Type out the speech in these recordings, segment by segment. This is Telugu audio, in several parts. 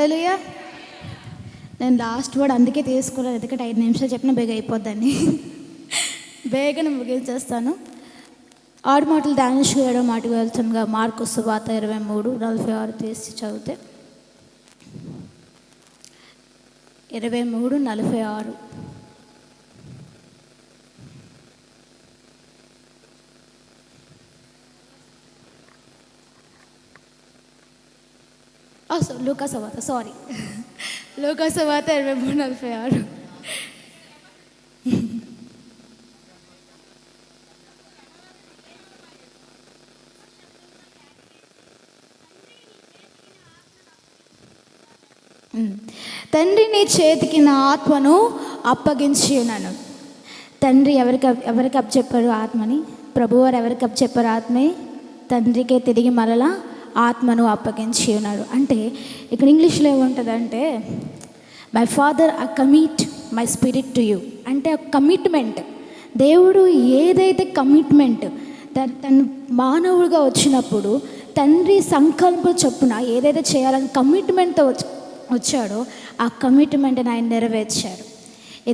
హలోయ నేను లాస్ట్ వర్డ్ అందుకే తీసుకోలేదు ఎందుకంటే ఐదు నిమిషాలు చెప్పిన బేగ అయిపోద్దని. బేగను ముగించేస్తాను. ఆడు మాటలు డాన్స్ ఏడో మాటకు వెళ్తుండగా మార్కు సువాత ఇరవై మూడు నలభై ఆరు తీసి చదివితే ఇరవై మూడు నలభై ఆరు. లూకాస్ వాత సారీ లూకాస్ ఇరవై మూడు నలభై ఆరు. తండ్రి నీ చేతికి నా ఆత్మను అప్పగించి ఉన్నాను తండ్రి ఎవరికి ఎవరికి అప్ చెప్పారు ఆత్మని? ప్రభువారు ఎవరికి అప్ చెప్పారు ఆత్మని? తండ్రికే తిరిగి మరలా ఆత్మను అప్పగించి ఉన్నాడు అంటే ఇక్కడ ఇంగ్లీష్లో ఏముంటుందంటే my father I commit my spirit to you అంటే కమిట్మెంట్ దేవుడు ఏదైతే కమిట్మెంట్ తన తను మానవుడిగా వచ్చినప్పుడు తండ్రి సంకల్పం చొప్పున ఏదైతే చేయాలని కమిట్మెంట్తో వచ్చి వచ్చాడో ఆ కమిట్మెంట్ని ఆయన నెరవేర్చాడు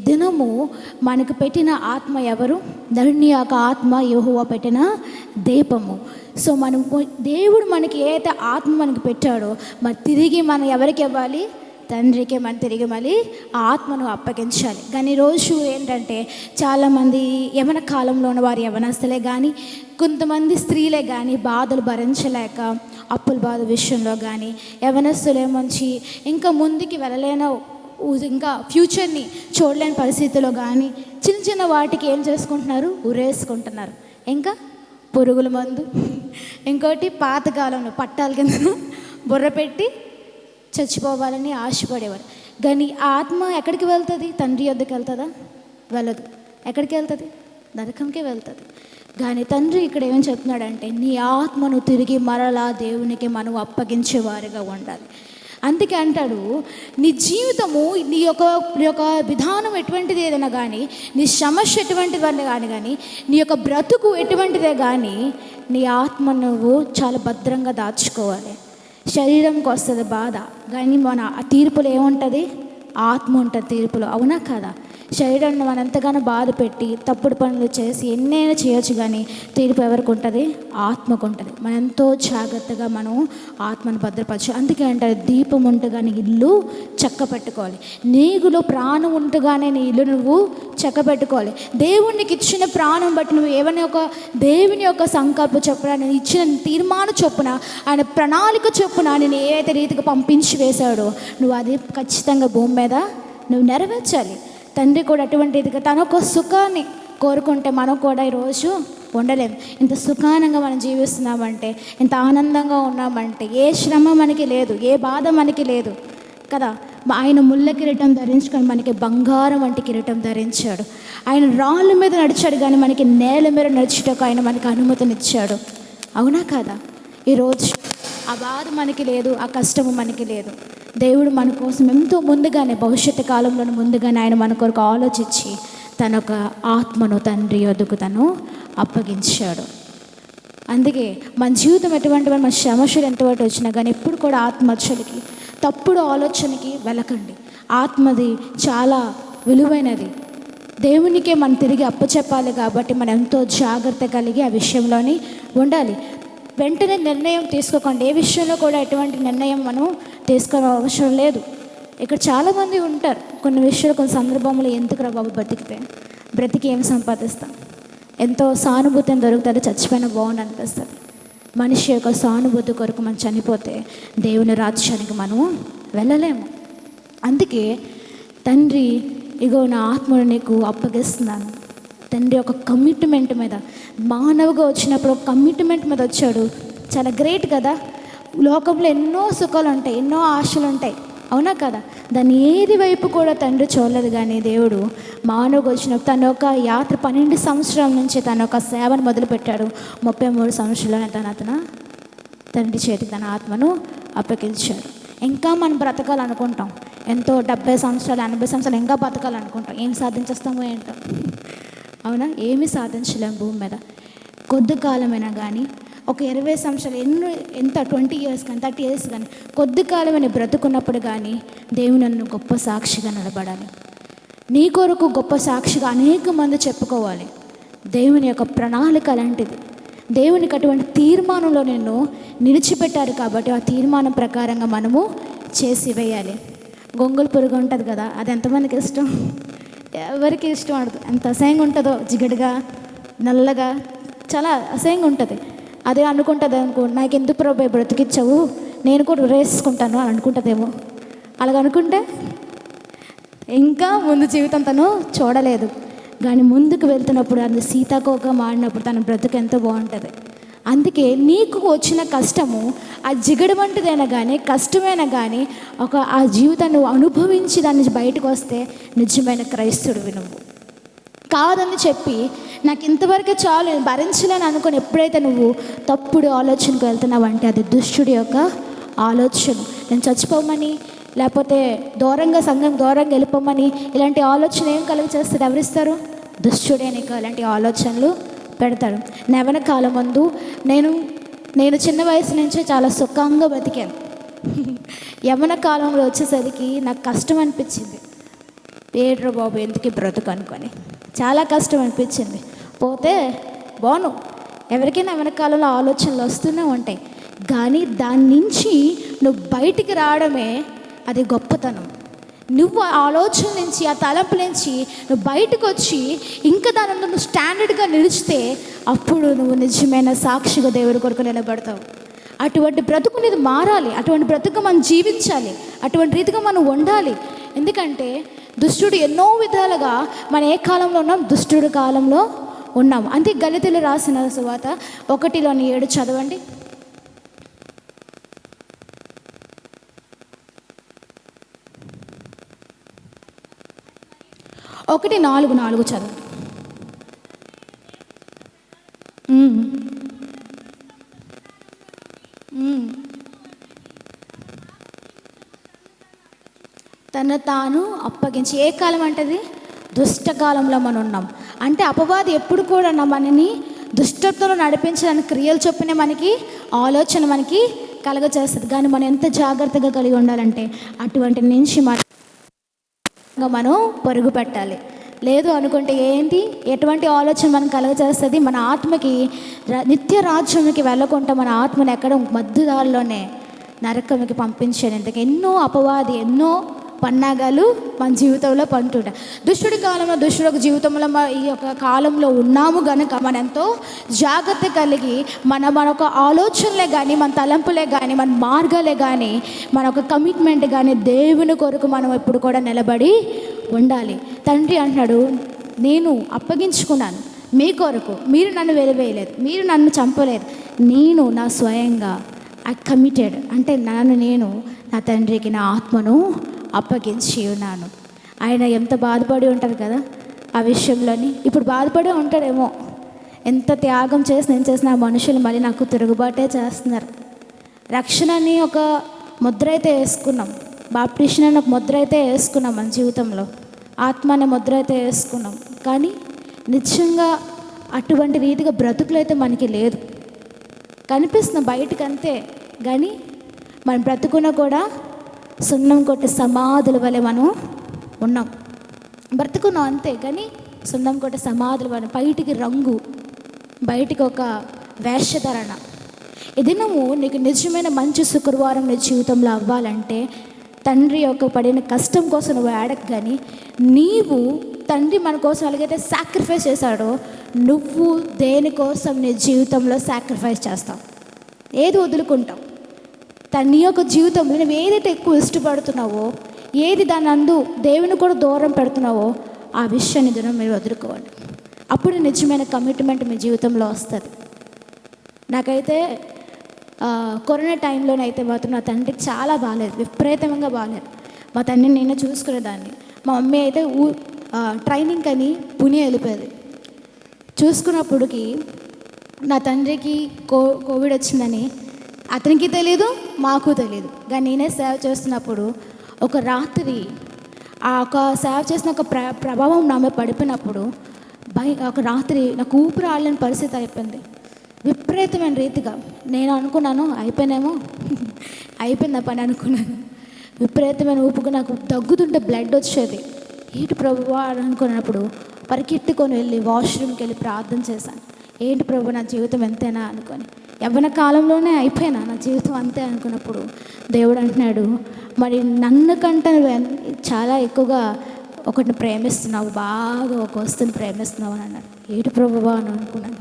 దినము మనకు పెట్టిన ఆత్మ ఎవరు? ధరణి యొక్క ఆత్మ యెహోవా పెట్టిన దీపము. సో మనం దేవుడు మనకి ఏదైతే ఆత్మ మనకి పెట్టాడో మరి తిరిగి మనం ఎవరికి ఇవ్వాలి? తండ్రికి మనం తిరిగి మళ్ళీ ఆ ఆత్మను అప్పగించాలి. కానీ రోజు ఏంటంటే చాలామంది యవన కాలంలో ఉన్న వారు యవనస్తులే కానీ కొంతమంది స్త్రీలే కానీ బాధలు భరించలేక అప్పుల బాధ విషయంలో కానీ యవనస్తులేమొంచి ఇంకా ముందుకి వెళ్ళలేనో ఇంకా ఫ్యూచర్ని చూడలేని పరిస్థితిలో కానీ చిన్న చిన్న వాటికి ఏం చేసుకుంటున్నారు? ఉరేసుకుంటున్నారు ఇంకా పురుగుల మందు ఇంకోటి పాతకాలంలో పట్టాల కింద బుర్ర పెట్టి చచ్చిపోవాలని ఆశపడేవారు. కానీ ఆ ఆత్మ ఎక్కడికి వెళ్తుంది? తండ్రి వద్దకు వెళ్తుందా? వెళ్ళదు. ఎక్కడికి వెళ్తుంది? నరకంకే వెళ్తుంది. కానీ తండ్రి ఇక్కడ ఏం చెప్తున్నాడంటే నీ ఆత్మను తిరిగి మరలా దేవునికి మనం అప్పగించేవారుగా ఉండాలి. అందుకే అంటాడు నీ జీవితము నీ యొక్క నీ యొక్క విధానం ఎటువంటిది ఏదైనా కానీ నీ సమస్య ఎటువంటిది కానీ కానీ నీ యొక్క బ్రతుకు ఎటువంటిదే కానీ నీ ఆత్మ నువ్వు చాలా భద్రంగా దాచుకోవాలి. శరీరంకి వస్తుంది బాధ కానీ మన ఆ తీర్పులో ఏముంటుంది? ఆత్మ ఉంటుంది తీర్పులో అవునా కదా? శరీరాన్ని మనం ఎంతగానో బాధ పెట్టి తప్పుడు పనులు చేసి ఎన్నైనా చేయొచ్చు కానీ తీర్పు ఎవరికి ఉంటుంది? ఆత్మకు ఉంటుంది. మనం ఎంతో జాగ్రత్తగా మనం ఆత్మను భద్రపరచు. అందుకే అంటారు దీపం ఉంటగానే ఇల్లు చక్క పెట్టుకోవాలి నీగులో ప్రాణం ఉంటగానే నీ ఇల్లు నువ్వు చక్క పెట్టుకోవాలి దేవునికి ఇచ్చిన ప్రాణం బట్టి నువ్వు ఏమైనా ఒక దేవుని యొక్క సంకల్ప చొప్పున నేను ఇచ్చిన తీర్మానం చొప్పున ఆయన ప్రణాళిక చొప్పున నేను ఏదైతే రీతిగా పంపించి వేశాడో నువ్వు అది ఖచ్చితంగా భూమి మీద నువ్వు నెరవేర్చాలి. తండ్రి కూడా అటువంటిదిగా తన ఒక సుఖాన్ని కోరుకుంటే మనం కూడా ఈరోజు ఉండలేం ఇంత సుఖానంగా మనం జీవిస్తున్నామంటే ఇంత ఆనందంగా ఉన్నామంటే ఏ శ్రమ మనకి లేదు ఏ బాధ మనకి లేదు కదా? ఆయన ముళ్ళ కిరీటం ధరించుకొని మనకి బంగారం వంటి కిరీటం ధరించాడు. ఆయన రాళ్ళ మీద నడిచాడు కానీ మనకి నేల మీద నడిచేటకు ఆయన మనకి అనుమతినిచ్చాడు. అవునా కదా? ఈరోజు ఆ బాధ మనకి లేదు ఆ కష్టము మనకి లేదు. దేవుడు మన కోసం ఎంతో ముందుగానే భవిష్యత్తు కాలంలో ముందుగానే ఆయన మన కొరకు ఆలోచించి తన ఒక ఆత్మను తండ్రి వద్దకు తను అప్పగించాడు. అందుకే మన జీవితం ఎటువంటి మన శ్రమశులు ఎంతవరకు వచ్చినా కానీ ఎప్పుడు కూడా ఆత్మహత్యలకి తప్పుడు ఆలోచనకి వెళ్ళకండి. ఆత్మది చాలా విలువైనది. దేవునికే మనం తిరిగి అప్పచెప్పాలి కాబట్టి మనం ఎంతో జాగ్రత్త కలిగి ఆ విషయంలోని ఉండాలి. వెంటనే నిర్ణయం తీసుకోకండి. ఏ విషయంలో కూడా ఎటువంటి నిర్ణయం మనం తీసుకోవడం అవసరం లేదు. ఇక్కడ చాలామంది ఉంటారు. కొన్ని విషయాలు కొన్ని సందర్భంలో ఎందుకు రా బాబు బ్రతికితే? బ్రతికి ఏం సంపాదిస్తాం? ఎంతో సానుభూతిని దొరుకుతుంది చచ్చిపోయిన బాగుంది అనిపిస్తుంది. మనిషి యొక్క సానుభూతి కొరకు మనం చనిపోతే దేవుని రాజ్యానికి మనం వెళ్ళలేము. అందుకే తండ్రి ఇగో నా ఆత్మను నీకు అప్పగిస్తున్నాను. తండ్రి ఒక కమిట్మెంట్ మీద మానవుగా వచ్చినప్పుడు ఒక కమిట్మెంట్ మీద వచ్చాడు. చాలా గ్రేట్ కదా? లోకంలో ఎన్నో సుఖాలు ఉంటాయి ఎన్నో ఆశలు ఉంటాయి అవునా కదా? దాన్ని ఏది వైపు కూడా తండ్రి చూడలేదు కానీ దేవుడు మానవుగా వచ్చినప్పుడు తన ఒక యాత్ర పన్నెండు సంవత్సరాల నుంచి తన యొక్క సేవను మొదలుపెట్టాడు. ముప్పై మూడు సంవత్సరాలను తన అతను తండ్రి చేతికి తన ఆత్మను అప్పగించాడు. ఇంకా మనం బ్రతకాలనుకుంటాం. ఎంతో డెబ్బై సంవత్సరాలు ఎనభై సంవత్సరాలు ఇంకా బతకాలనుకుంటాం ఏం సాధించేస్తామో ఏంటో. అవునా? ఏమీ సాధించలేము భూమి మీద. కొద్ది కాలమైనా కానీ ఒక ఇరవై సంవత్సరాలు ఎన్నో ఎంత ట్వంటీ ఇయర్స్ కానీ థర్టీ ఇయర్స్ కానీ కొద్ది కాలం అని బ్రతుకున్నప్పుడు కానీ దేవుని నన్ను గొప్ప సాక్షిగా నిలబడాలి. నీ కొరకు గొప్ప సాక్షిగా అనేక మంది చెప్పుకోవాలి. దేవుని యొక్క ప్రణాళిక అలాంటిది. దేవునికి అటువంటి తీర్మానంలో నిన్ను నిలిచిపెట్టారు కాబట్టి ఆ తీర్మానం ప్రకారంగా మనము చేసి వేయాలి. గొంగళి పురుగు ఉంటుంది కదా అది ఎంతమందికి ఇష్టం? ఎవరికి ఇష్టం? ఉండదు ఎంత అసహ్యంగా ఉంటుందో జిగడుగా నల్లగా చాలా అసహ్యంగా ఉంటుంది. అదే అనుకుంటుంది అనుకో నాకు ఎందుకు ప్రభు బ్రతికిచ్చావు? నేను కూడా రేసుకుంటాను అని అనుకుంటుందేమో. అలాగ అనుకుంటే ఇంకా ముందు జీవితం తను చూడలేదు. కానీ ముందుకు వెళ్తున్నప్పుడు అది సీతాకోక మాడినప్పుడు తన బ్రతుకు ఎంతో బాగుంటుంది. అందుకే నీకు వచ్చిన కష్టము ఆ జిగడు వంటిదైనా కానీ కష్టమైనా కానీ ఒక ఆ జీవితాన్ని అనుభవించి దాన్ని బయటకు వస్తే నిజమైన క్రైస్తుడు నువ్వు. కాదని చెప్పి నాకు ఇంతవరకే చాలు నేను భరించలేను అనుకుని ఎప్పుడైతే నువ్వు తప్పుడు ఆలోచనకు వెళ్తున్నావు అంటే అది దుష్టుడి యొక్క ఆలోచన. నేను చచ్చిపోమని లేకపోతే దూరంగా సంఘం దూరంగా వెళ్ళిపోమని ఇలాంటి ఆలోచన ఏం కలుగు చేస్తారు ఎవరిస్తారు? దుష్టుడే నీకు ఇలాంటి ఆలోచనలు పెడతాడు నెవన కాలం ముందు నేను నేను చిన్న వయసు నుంచే చాలా సుఖంగా బతికాను యవన కాలంలో వచ్చేసరికి నాకు కష్టం అనిపించింది. పేడ్రో బాబు ఎందుకు బ్రతుకు అనుకొని? చాలా కష్టం అనిపించింది. పోతే బాను ఎవరికైనా వెనకాలలో ఆలోచనలు వస్తూనే ఉంటాయి. కానీ దాని నుంచి నువ్వు బయటికి రావడమే అది గొప్పతనం. నువ్వు ఆ ఆలోచన నుంచి ఆ తలంపు నుంచి నువ్వు బయటకు వచ్చి ఇంకా దాని నువ్వు స్టాండర్డ్గా నిలిచితే అప్పుడు నువ్వు నిజమైన సాక్షిగా దేవుడి కొరకు నిలబడతావు. అటువంటి బ్రతుకు నీది మారాలి. అటువంటి బ్రతుకు మనం జీవించాలి. అటువంటి రీతిగా మనం ఉండాలి. ఎందుకంటే దుష్టుడు ఎన్నో విధాలుగా మనం ఏ కాలంలో ఉన్నాం దుష్టుడు కాలంలో ఉన్నాం. అంతే గలితలు రాసిన తర్వాత ఒకటిలోని ఏడు చదవండి. ఒకటి నాలుగు నాలుగు చదవండి. తన తాను అప్పగించి ఏ కాలం అంటది? దుష్టకాలంలో మనం ఉన్నాం. అంటే అపవాది ఎప్పుడు కూడా మనని దుష్టత్వంలో నడిపించడానికి క్రియలు చొప్పున మనకి ఆలోచన మనకి కలగచేస్తుంది కానీ మనం ఎంత జాగ్రత్తగా కలిగి ఉండాలంటే అటువంటి నుంచి మన మనం పరుగు పెట్టాలి. లేదు అనుకుంటే ఏంటి? ఎటువంటి ఆలోచన మనం కలగచేస్తుంది మన ఆత్మకి నిత్య రాజ్యంకి వెళ్ళకుండా మన ఆత్మని ఎక్కడ మధ్యదారిలోనే నరకంకి పంపించాను ఇంతకు ఎన్నో అపవాది ఎన్నో పన్నాగాలు మన జీవితంలో పంటుంటాయి దుష్టుడి కాలంలో దుష్టుడు ఒక జీవితంలో ఈ యొక్క కాలంలో ఉన్నాము గనుక మనం ఎంతో జాగ్రత్త కలిగి మన మన ఒక ఆలోచనలే కానీ మన తలంపులే కానీ మన మార్గాలే కానీ మన ఒక కమిట్మెంట్ కానీ దేవుని కొరకు మనం ఎప్పుడు కూడా నిలబడి ఉండాలి. తండ్రి అంటున్నాడు నేను అప్పగించుకున్నాను. మీ కొరకు మీరు నన్ను వెలివేయలేదు. మీరు నన్ను చంపలేదు. నేను నా స్వయంగా ఐ కమిటెడ్ అంటే నన్ను నేను నా తండ్రికి నా ఆత్మను అప్పగించి ఉన్నాను ఆయన ఎంత బాధపడి ఉంటారు కదా ఆ విషయంలోని. ఇప్పుడు బాధపడే ఉంటాడేమో. ఎంత త్యాగం చేసి నేను చేసిన ఆ మనుషులు మళ్ళీ నాకు తిరుగుబాటే చేస్తున్నారు. రక్షణ అని ఒక ముద్ర అయితే వేసుకున్నాం. బాప్టిషన్ అని ఒక ముద్ర అయితే వేసుకున్నాం మన జీవితంలో. ఆత్మ అనే ముద్ర అయితే వేసుకున్నాం. కానీ నిజంగా అటువంటి రీతిగా బ్రతుకులు అయితే మనకి లేదు. కనిపిస్తున్న బయటకంతే. అంతే కానీ మనం బ్రతుకున్న కూడా సున్నం కొట్టే సమాధుల వలె మనం ఉన్నాం. బ్రతుకున్నాం అంతే కానీ సున్నం కొట్టే సమాధుల వలె బయటికి రంగు బయటికి ఒక వేషధరణ. ఈ దినము నీకు నిజమైన మంచి శుక్రవారం నీ జీవితంలో అవ్వాలంటే తండ్రి యొక్క పడిన కష్టం కోసం నువ్వు ఆడకు కానీ నీవు తండ్రి మన కోసం ఎలాగైతే సాక్రిఫైస్ చేశాడో నువ్వు దేనికోసం నీ జీవితంలో సాక్రిఫైస్ చేస్తావు? ఏది వదులుకుంటావు? తన నీ యొక్క జీవితంలో నువ్వు ఏదైతే ఎక్కువ ఇష్టపడుతున్నావో ఏది దాని అందు దేవుని కూడా దూరం పెడుతున్నావో ఆ విషయాన్ని దినం మీరు వదులుకోవాలి. అప్పుడు నిజమైన కమిట్మెంట్ మీ జీవితంలో వస్తుంది. నాకైతే కరోనా టైంలోనైతే మాత్రం నా తండ్రికి చాలా బాగాలేదు విపరీతంగా బాగాలేదు. మా తండ్రిని నేను చూసుకునేదాన్ని. మా మమ్మీ అయితే ఊ ట్రైనింగ్ అని పుణె వెళ్ళిపోయేది. చూసుకున్నప్పటికి నా తండ్రికి కో కోవిడ్ వచ్చిందని అతనికి తెలియదు మాకు తెలియదు కానీ నేనే సేవ చేస్తున్నప్పుడు ఒక రాత్రి ఆ ఒక సేవ చేసిన ఒక ప్ర ప్రభావం నా మీద పడిపోయినప్పుడు భయ ఒక రాత్రి నాకు ఊపిరి ఆడలేని పరిస్థితి అయిపోయింది. విపరీతమైన రీతిగా నేను అనుకున్నాను అయిపోయినేమో అయిపోయింది పని అనుకున్నాను. విపరీతమైన ఊపుకు నాకు తగ్గుతుంటే బ్లడ్ వచ్చేది. ఏంటి ప్రభు అని అనుకున్నప్పుడు పరిగెత్తుకొని వెళ్ళి వాష్రూమ్కి వెళ్ళి ప్రార్థన చేశాను. ఏంటి ప్రభు నా జీవితం ఎంతేనా అనుకొని. యవ్వన కాలంలోనే అయిపోయినా నా జీవితం అంతే అనుకున్నప్పుడు దేవుడు అంటున్నాడు మరి నన్ను కంటే చాలా ఎక్కువగా ఒకటిని ప్రేమిస్తున్నావు బాగా ఒక వస్తువుని ప్రేమిస్తున్నావు అని అన్నాడు. ఏంటి ప్రభువా అని అనుకున్నాను.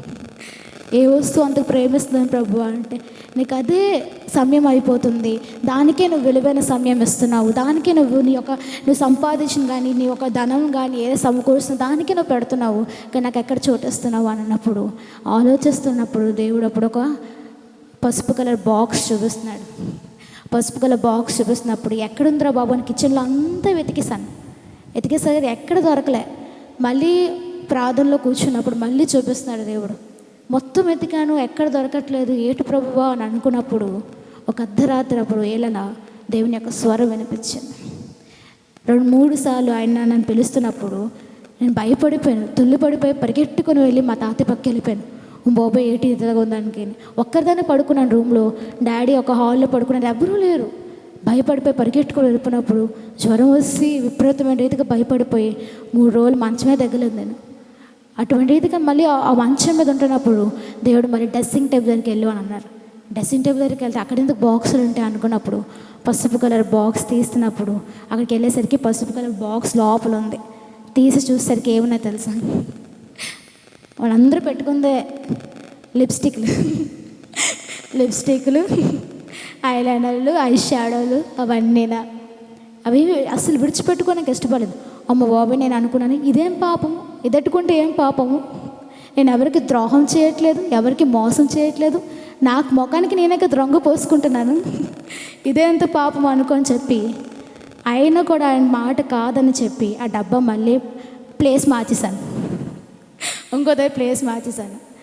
ఏ వస్తువు అంత ప్రేమిస్తున్నాను ప్రభు అంటే నీకు అదే సమయం అయిపోతుంది. దానికే నువ్వు విలువైన సమయం ఇస్తున్నావు. దానికే నువ్వు నీ యొక్క నువ్వు సంపాదించిన కానీ నీ యొక్క ధనం కానీ ఏదో సమకూరుస్తున్న దానికే నువ్వు పెడుతున్నావు. కానీ నాకు ఎక్కడ చోటిస్తున్నావు అని అన్నప్పుడు ఆలోచిస్తున్నప్పుడు దేవుడు అప్పుడు ఒక పసుపు కలర్ బాక్స్ చూపిస్తున్నాడు. పసుపు కలర్ బాక్స్ చూపిస్తున్నప్పుడు ఎక్కడుందిరా బాబు అని కిచెన్లో అంతా వెతికేసాను వెతికేసరికి ఎక్కడ దొరకలే. మళ్ళీ ప్రార్థనలో కూర్చున్నప్పుడు మళ్ళీ చూపిస్తున్నాడు దేవుడు. మొత్తం వెతికాను ఎక్కడ దొరకట్లేదు ఏటు ప్రభువా అని అనుకున్నప్పుడు ఒక అర్ధరాత్రి అప్పుడు ఏలన దేవుని యొక్క స్వరం వినిపించింది. రెండు మూడు సార్లు ఆయన నన్ను పిలుస్తున్నప్పుడు నేను భయపడిపోయాను తుల్లిపడిపోయి పరిగెట్టుకుని వెళ్ళి మా తాత పక్క వెళ్ళిపోయాను. బాబాయ్ ఏటి ఇదిగా ఉందానికి ఒక్కరిదాన్ని పడుకున్నాను రూమ్లో. డాడీ ఒక హాల్లో పడుకున్నారు ఎవరూ లేరు. భయపడిపోయి పరిగెట్టుకుని వెళ్ళిపోయినప్పుడు జ్వరం వచ్చి విపరీతమైన రీతిగా భయపడిపోయి మూడు రోజులు మంచమే తగ్గలేదు నేను. అటువంటి రీతిగా మళ్ళీ ఆ- మంచం మీద ఉంటున్నప్పుడు దేవుడు మళ్ళీ డ్రెస్సింగ్ టేబుల్ దగ్గరికి వెళ్ళు అని అన్నారు. డ్రెస్సింగ్ టేబుల్ దగ్గరికి వెళ్తే అక్కడ ఎందుకు బాక్సులు ఉంటాయి అనుకున్నప్పుడు పసుపు కలర్ బాక్స్ తీస్తున్నప్పుడు అక్కడికి వెళ్ళేసరికి పసుపు కలర్ బాక్స్ లోపల ఉంది. తీసి చూసేసరికి ఏమున్నాయి తెలుసా? వాళ్ళందరూ పెట్టుకుందే లిప్స్టిక్లు. లిప్స్టిక్లు ఐలైనర్లు ఐ షాడోలు అవన్నీనా. అవి అసలు విడిచిపెట్టుకోవడానికి ఇష్టపడలేదు. అమ్మ బాబు నేను అనుకున్నాను ఇదేం పాపము ఇదట్టుకుంటే ఏం పాపము? నేను ఎవరికి ద్రోహం చేయట్లేదు ఎవరికి మోసం చేయట్లేదు. నాకు ముఖానికి నేనే రంగు పోసుకుంటున్నాను. ఇదేంత పాపం అనుకొని చెప్పి అయినా కూడా ఆయన మాట కాదని చెప్పి ఆ డబ్బా మళ్ళీ ప్లేస్ మార్చేశాను. ఇంకోదే ప్లేస్ మార్చేశాను.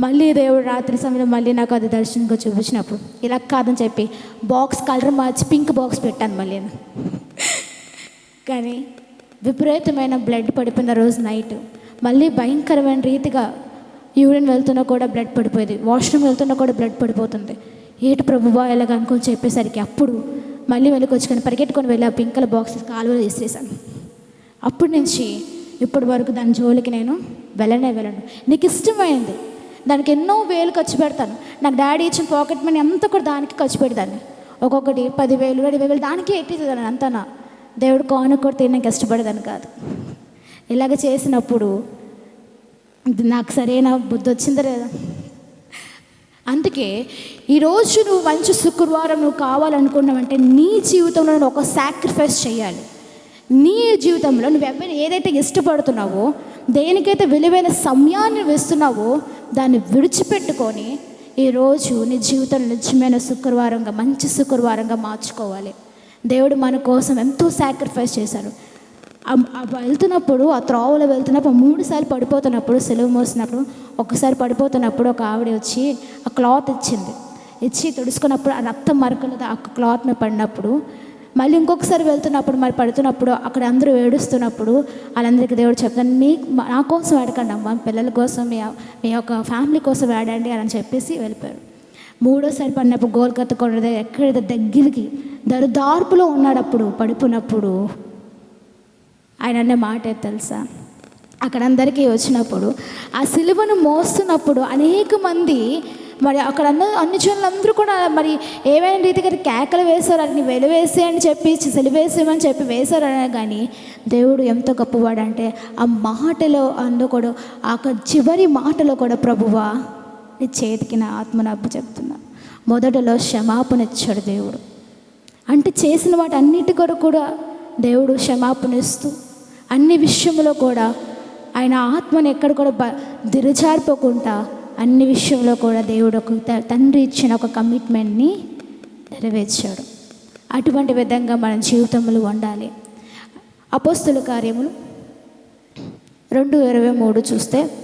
మళ్ళీ దేవుడు రాత్రి సమయంలో మళ్ళీ నాకు అది దర్శనంగా చూపించినప్పుడు ఇలా కాదని చెప్పి బాక్స్ కలర్ మార్చి పింక్ బాక్స్ పెట్టాను మళ్ళీ నేను. కానీ విపరీతమైన బ్లడ్ పడిపోయిన రోజు నైట్ మళ్ళీ భయంకరమైన రీతిగా యూరిన్ వెళ్తున్నా కూడా బ్లడ్ పడిపోయేది. వాష్రూమ్ వెళ్తున్నా కూడా బ్లడ్ పడిపోతుంది. ఏటు ప్రభువా ఎలాగనుకొని చెప్పేసరికి అప్పుడు మళ్ళీ వెనుకొచ్చుకొని పరిగెట్టుకొని వెళ్ళి ఆ పింకల బాక్స్ కాలువలో వేసేసాను అప్పటి నుంచి ఇప్పటి వరకు దాని జోలికి నేను వెళ్ళనే వెళ్ళను. నీకు ఇష్టమైంది. దానికి ఎన్నో వేలు ఖర్చు పెడతాను. నాకు డాడీ ఇచ్చిన పాకెట్ మనీ అంతా కూడా దానికి ఖర్చు పెడతాను. ఒక్కొక్కటి పదివేలు ఇరవై వేలు దానికే ఎట్టిదాన్ని అంతా దేవుడు కాను కూడా తినడానికి ఇష్టపడేదాన్ని కాదు. ఇలాగ చేసినప్పుడు నాకు సరైన బుద్ధి వచ్చిందా లేదా? అందుకే ఈరోజు నువ్వు మంచి శుక్రవారం నువ్వు కావాలనుకున్నావంటే నీ జీవితంలో నువ్వు ఒక సాక్రిఫైస్ చేయాలి. నీ జీవితంలో నువ్వు ఎవరు ఏదైతే ఇష్టపడుతున్నావో దేనికైతే విలువైన సమయాన్ని వేస్తున్నావో దాన్ని విడిచిపెట్టుకొని ఈరోజు నీ జీవితం నిజమైన శుక్రవారంగా మంచి శుక్రవారంగా మార్చుకోవాలి. దేవుడు మన కోసం ఎంతో సాక్రిఫైస్ చేశారు. వెళ్తున్నప్పుడు ఆ త్రోవలో వెళ్తున్నప్పుడు మూడుసార్లు పడిపోతున్నప్పుడు సెలవు మోసినప్పుడు ఒకసారి పడిపోతున్నప్పుడు ఒక ఆవిడ వచ్చి ఆ క్లాత్ ఇచ్చింది. ఇచ్చి తుడుచుకున్నప్పుడు ఆ రక్తం మరకలు ఆ క్లాత్ మీద పడినప్పుడు మళ్ళీ ఇంకొకసారి వెళ్తున్నప్పుడు మరి పడుతున్నప్పుడు అక్కడ అందరూ ఏడుస్తున్నప్పుడు వాళ్ళందరికీ దేవుడు చెప్తాను మీ నా కోసం అడగండి అమ్మ పిల్లల కోసం మీ మీ యొక్క ఫ్యామిలీ కోసం ఆడండి అని చెప్పేసి వెళ్ళిపోయారు. మూడోసారి పడినప్పుడు గోల్కత్త కొండ ఎక్కడ దగ్గరికి దరిదార్పులో ఉన్నాడు అప్పుడు పడిపోయినప్పుడు ఆయన అన్న మాట తెలుసా? అక్కడ అందరికీ వచ్చినప్పుడు ఆ సిలువను మోస్తున్నప్పుడు అనేక మంది మరి అక్కడ అన్న అన్ని జనులందరూ కూడా మరి ఏమైనా రీతిగా కేకలు వేశారు అని వెలువేసి అని చెప్పి సెలివేసేమని చెప్పి వేశారు అనే కానీ దేవుడు ఎంతో గొప్పవాడంటే ఆ మాటలో అందుకోడు ఆ చివరి మాటలో కూడా ప్రభువా నీ చేతికి నా ఆత్మను అప్పు చెప్తున్నా. మొదటలో క్షమాపణ ఇచ్చాడు దేవుడు. అంటే చేసిన వాటి అన్నిటి కొరకు కూడా దేవుడు క్షమాపణ ఇస్తూ అన్ని విషయంలో కూడా ఆయన ఆత్మని ఎక్కడ కూడా బ దిరజారిపోకుండా అన్ని విషయంలో కూడా దేవుడు ఒక త- తండ్రి ఇచ్చిన ఒక కమిట్మెంట్ని నెరవేర్చాడు. అటువంటి విధంగా మన జీవితంలో ఉండాలి. అపోస్తుల కార్యములు రెండు ఇరవై మూడు చూస్తే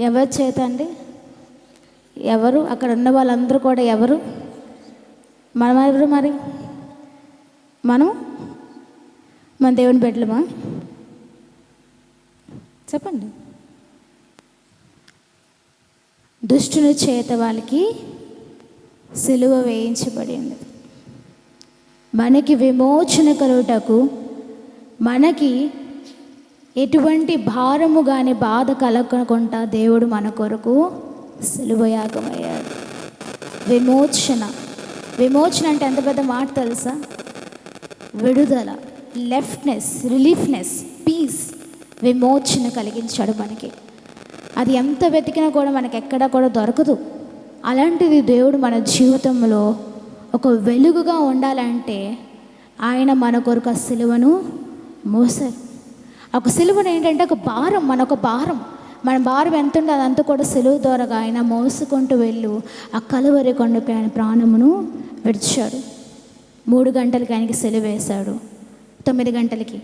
ఎవరి చేత అండి? ఎవరు? అక్కడ ఉన్న వాళ్ళందరూ కూడా ఎవరు? మనం ఎవరు మరి? మనం మన దేవుని బిడ్డలమా? చెప్పండి. దుష్టుని చేత వాళ్ళకి సిలువ వేయించబడి ఉన్నది. మనకి విమోచన కలుగుటకు మనకి ఎటువంటి భారము కానీ బాధ కలగకుండా దేవుడు మన కొరకు సులువయాగమయ్యాడు. విమోచన. విమోచన అంటే ఎంత పెద్ద మాట తెలుసా? విడుదల లెఫ్ట్నెస్ రిలీఫ్నెస్ పీస్ విమోచన కలిగించాడు మనకి. అది ఎంత వెతికినా కూడా మనకి ఎక్కడా కూడా దొరకదు. అలాంటిది దేవుడు మన జీవితంలో ఒక వెలుగుగా ఉండాలంటే ఆయన మన కొరకు ఆ సిలువను మోసారు. ఒక సిలువను ఏంటంటే ఒక భారం మన ఒక భారం. మన భారం ఎంత ఉంటే అదంతా కూడా సెలువు ద్వారా ఆయన మోసుకుంటూ వెళ్ళు. ఆ కలువరి కొండపై ఆయన ప్రాణమును విడిచాడు. మూడు గంటలకి ఆయనకి సెలవు వేశాడు. తొమ్మిది గంటలకి.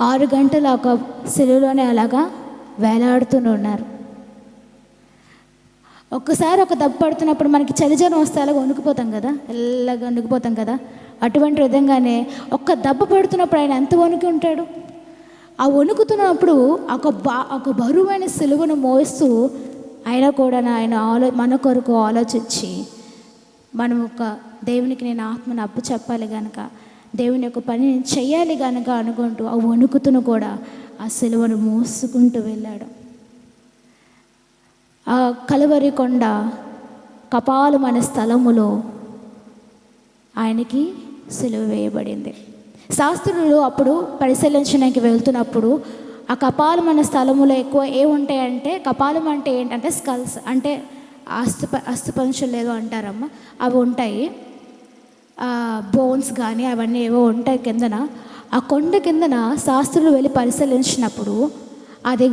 ఆరు గంటలు ఒక సెలువులోనే అలాగా వేలాడుతూనే ఉన్నారు. ఒక్కసారి ఒక దెబ్బ పడుతున్నప్పుడు మనకి చలిజనం వస్తే అలాగ వణుకుపోతాం కదా? ఎల్లగా వణుకుపోతాం కదా? అటువంటి విధంగానే ఒక్క దెబ్బ పడుతున్నప్పుడు ఆయన ఎంత వణుకి ఉంటాడు? ఆ వణుకుతున్నప్పుడు ఒక బా ఒక బరువైన సిలువను మోస్తూ ఆయన కూడా ఆయన ఆలో మన కొరకు ఆలోచించి మనం ఒక దేవునికి నేను ఆత్మను అప్పు చెప్పాలి కనుక దేవుని యొక్క పని నేను చేయాలి కనుక అనుకుంటూ ఆ వణుకుతును కూడా ఆ సిలువను మోసుకుంటూ వెళ్ళాడు. ఆ కలవరి కొండ కపాలం అనే స్థలములో ఆయనకి సెలవు వేయబడింది. శాస్త్రులు అప్పుడు పరిశీలించడానికి వెళ్తున్నప్పుడు ఆ కపాలం అనే స్థలములో ఎక్కువ ఏముంటాయంటే కపాలం అంటే ఏంటంటే స్కల్స్ అంటే అస్థిప అస్థిపంచులు ఏదో అంటారమ్మా అవి ఉంటాయి. బోన్స్ కానీ అవన్నీ ఏవో ఉంటాయి కిందన. ఆ కొండ కిందన శాస్త్రులు వెళ్ళి పరిశీలించినప్పుడు అది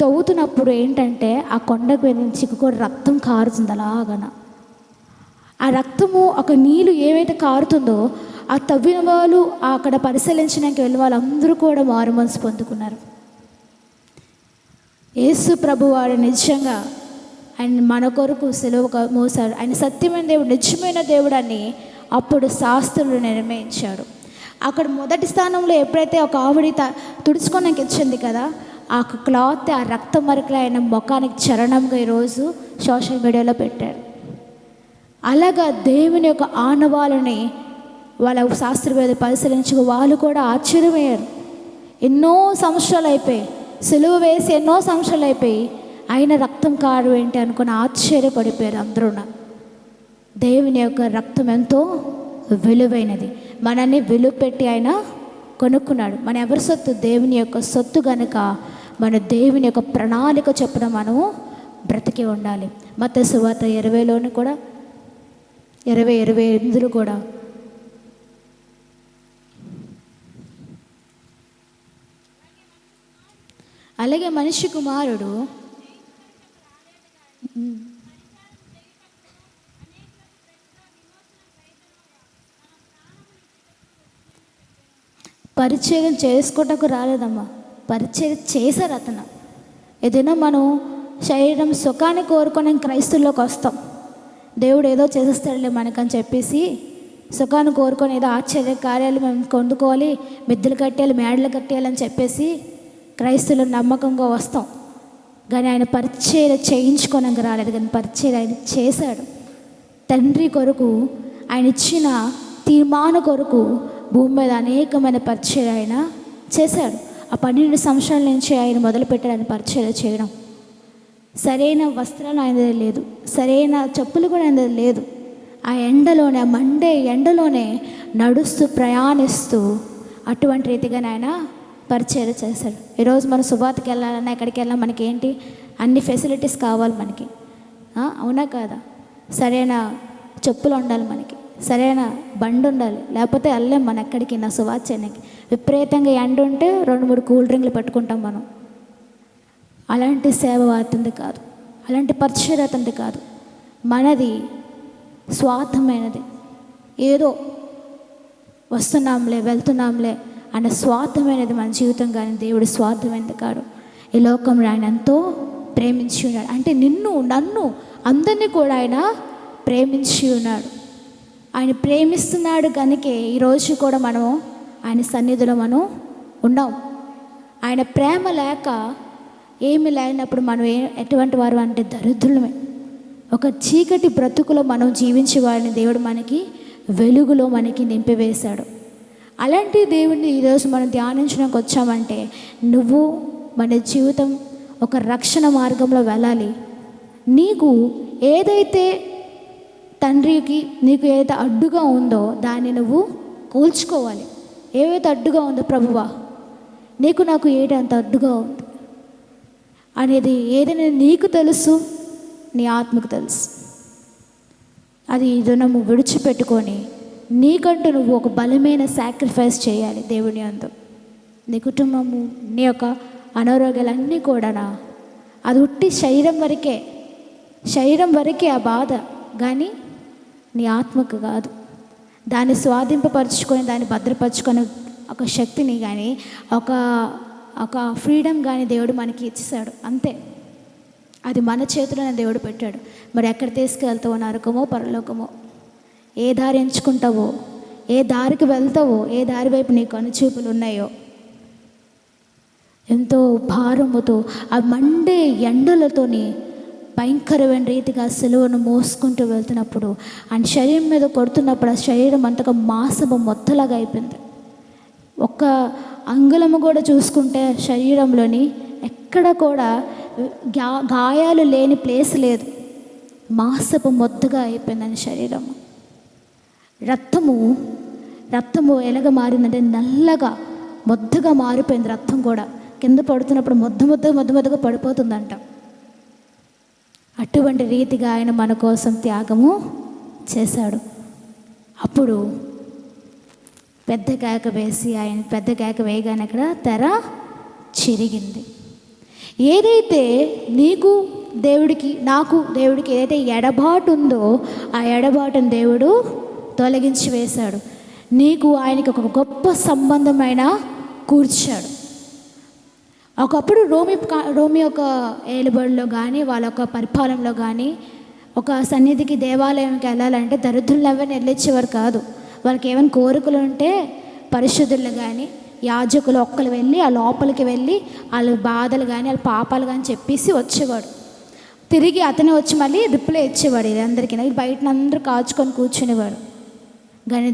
తవ్వుతున్నప్పుడు ఏంటంటే ఆ కొండకు నుంచి కూడా రక్తం కారుతుంది అలాగన. ఆ రక్తము ఒక నీళ్ళు ఏవైతే కారుతుందో ఆ తవ్విన వాళ్ళు అక్కడ పరిశీలించడానికి వెళ్ళిన వాళ్ళందరూ కూడా మారు మనసు పొందుకున్నారు. యేసు ప్రభు వాడు నిజంగా ఆయన మన కొరకు సెలవు మోసాడు. ఆయన సత్యమైన దేవుడు నిజమైన దేవుడు అని అప్పుడు శాస్త్రులు నిర్ణయించాడు అక్కడ మొదటి స్థానంలో ఎప్పుడైతే ఒక ఆవిడ త తుడుచుకోడానికి ఇచ్చింది కదా ఆ క్లాత్ ఆ రక్త మరకలు ఆయన ముఖానికి చరణంగా ఈరోజు సోషల్ మీడియాలో పెట్టారు. అలాగా దేవుని యొక్క ఆనవాలని వాళ్ళ శాస్త్రవేద పరిశీలించి వాళ్ళు కూడా ఆశ్చర్యమయ్యారు. ఎన్నో సంవత్సరాలు అయిపోయి సెలువు వేసి ఎన్నో సంవత్సరాలు అయిపోయి ఆయన రక్తం కారు ఏంటి అనుకుని ఆశ్చర్యపడిపోయారు అందరూ దేవుని యొక్క రక్తం ఎంతో విలువైనది. మనల్ని విలువ పెట్టి ఆయన కొనుక్కున్నాడు. మన ఎవరి సొత్తు? దేవుని యొక్క సొత్తు గనుక మన దేవుని యొక్క ప్రణాళిక చొప్పున మనము బ్రతికి ఉండాలి. మత సువాత ఇరవైలోని కూడా ఇరవై ఇరవై ఎనిమిదిలో కూడా. అలాగే మనిషి కుమారుడు పరిచయం చేసుకోవటకు రాలేదమ్మా. పరిచయం చేశారు అతను. ఏదైనా మనం శరీరం సుఖాన్ని కోరుకొని క్రైస్తుల్లోకి వస్తాం. దేవుడు ఏదో చేసేస్తాడులే మనకని చెప్పేసి సుఖాన్ని కోరుకొని ఏదో ఆశ్చర్య కార్యాలు మేము కొందుకోవాలి మిద్దెలు కట్టేయాలి మేడలు కట్టేయాలని చెప్పేసి క్రైస్తువులు నమ్మకంగా వస్తాం. కానీ ఆయన పరిచయం చేయించుకోనక రాలేదు. కానీ పరిచయం ఆయన చేశాడు. తండ్రి కొరకు ఆయన ఇచ్చిన తీర్మాన కొరకు భూమి మీద అనేకమైన పరిచయం ఆయన చేశాడు. ఆ పన్నెండు సంవత్సరాల నుంచి ఆయన మొదలుపెట్టాడు పరిచయం చేయడం. సరైన వస్త్రాలు ఆయన దగ్గర లేదు. సరైన చెప్పులు కూడా ఆయన దగ్గర లేదు. ఆ ఎండలోనే ఆ మండే ఎండలోనే నడుస్తూ ప్రయాణిస్తూ అటువంటి రీతిగా ఆయన పరిచయం చేశాడు. ఈరోజు మనం సుబాత్కి వెళ్ళాలన్నా ఎక్కడికి వెళ్ళాలి మనకి ఏంటి? అన్ని ఫెసిలిటీస్ కావాలి మనకి. అవునా కాదా? సరైన చెప్పులు ఉండాలి మనకి. సరైన బండి ఉండాలి. లేకపోతే వెళ్ళాం మన ఎక్కడికి నా సువాచనకి విపరీతంగా ఎండ ఉంటే రెండు మూడు కూల్ డ్రింక్లు పెట్టుకుంటాం మనం. అలాంటి సేవ అతనిది కాదు. అలాంటి పరిచయం అతనిది కాదు. మనది స్వార్థమైనది. ఏదో వస్తున్నాంలే వెళ్తున్నాంలే అనే స్వార్థమైనది మన జీవితం కానీ దేవుడి స్వార్థమైనది కాదు. ఈ లోకంలో ఆయన ఎంతో ప్రేమించి ఉన్నాడు. అంటే నిన్ను నన్ను అందరినీ కూడా ఆయన ప్రేమించి ఉన్నాడు. ఆయన ప్రేమిస్తున్నాడు కనుకే ఈరోజు కూడా మనం ఆయన సన్నిధిలో మనం ఉన్నాం ఆయన ప్రేమ లేక ఏమి లేనప్పుడు మనం ఏ ఎటువంటి వారు అంటే దరిద్రులమే. ఒక చీకటి బ్రతుకులో మనం జీవించే వారిని దేవుడు మనకి వెలుగులో మనకి నింపివేశాడు. అలాంటి దేవుడిని ఈరోజు మనం ధ్యానించడానికి వచ్చామంటే నువ్వు మన జీవితం ఒక రక్షణ మార్గంలో వెళ్ళాలి. నీకు ఏదైతే తండ్రికి నీకు ఏదైతే అడ్డుగా ఉందో దాన్ని నువ్వు కూల్చుకోవాలి. ఏవైతే అడ్డుగా ఉందో ప్రభువా నీకు నాకు ఏది అంత అడ్డుగా ఉంది? అనేది ఏదైనా నీకు తెలుసు నీ ఆత్మకు తెలుసు. అది రుణము విడిచిపెట్టుకొని నీకంటూ నువ్వు ఒక బలమైన సాక్రిఫైస్ చేయాలి దేవుని అందు. నీ కుటుంబము నీ యొక్క అనారోగ్యాలన్నీ కూడానా? అది ఉట్టి శరీరం వరకే శరీరం వరకే ఆ బాధ కానీ నీ ఆత్మకు కాదు. దాన్ని స్వాధింపపరచుకొని దాన్ని భద్రపరచుకొని ఒక శక్తిని కానీ ఒక ఒక ఫ్రీడమ్ కానీ దేవుడు మనకి ఇచ్చేసాడు అంతే. అది మన చేతిలోనే దేవుడు పెట్టాడు. మరి ఎక్కడ తీసుకెళ్తావో నరకమో పరలోకమో. ఏ దారి ఎంచుకుంటావో? ఏ దారికి వెళ్తావో? ఏ దారి వైపు నీకు అనుచూపులు ఉన్నాయో? ఎంతో భారముతో ఆ మండే ఎండలతోని భయంకరమైన రీతిగా సెలవును మోసుకుంటూ వెళ్తున్నప్పుడు ఆయన శరీరం మీద కొడుతున్నప్పుడు ఆ శరీరం అంతగా మాసము మొత్తలాగా అయిపోయింది. ఒక్క అంగుళము కూడా చూసుకుంటే శరీరంలోని ఎక్కడ కూడా గా గాయాలు లేని ప్లేస్ లేదు. మాసపు మొత్తగా అయిపోయిందని శరీరము రక్తము రక్తము ఎలాగ మారిందంటే నల్లగా మొద్దగా మారిపోయింది రక్తం కూడా. కింద పడుతున్నప్పుడు మొద్ద మొద్ద మొద్ద మొద్దగా పడిపోతుందంట. అటువంటి రీతిగా ఆయన మన కోసం త్యాగము చేశాడు. అప్పుడు పెద్ద కేక వేసి ఆయన పెద్ద కేక వేయగానే అక్కడ తెర చిరిగింది. ఏదైతే నీకు దేవుడికి నాకు దేవుడికి ఏదైతే ఎడబాటు ఉందో ఆ ఎడబాటును దేవుడు తొలగించి వేశాడు. నీకు ఆయనకి ఒక గొప్ప సంబంధమైన కూర్చాడు. ఒకప్పుడు రోమి రోమి యొక్క ఏలుబడిలో కానీ వాళ్ళ యొక్క పరిపాలనలో కానీ ఒక సన్నిధికి దేవాలయంకి వెళ్ళాలంటే దరిద్రులు ఎవరిని వెళ్ళిచ్చేవారు కాదు. వాళ్ళకి ఏమైనా కోరికలు ఉంటే పరిశుద్ధులు కానీ యాజకులు ఒక్కరు వెళ్ళి ఆ లోపలికి వెళ్ళి వాళ్ళ బాధలు కానీ వాళ్ళ పాపాలు కానీ చెప్పేసి వచ్చేవాడు. తిరిగి అతనే వచ్చి మళ్ళీ రిప్లై ఇచ్చేవాడు. ఇది అందరికీ బయట అందరూ కాచుకొని కూర్చునేవాడు కానీ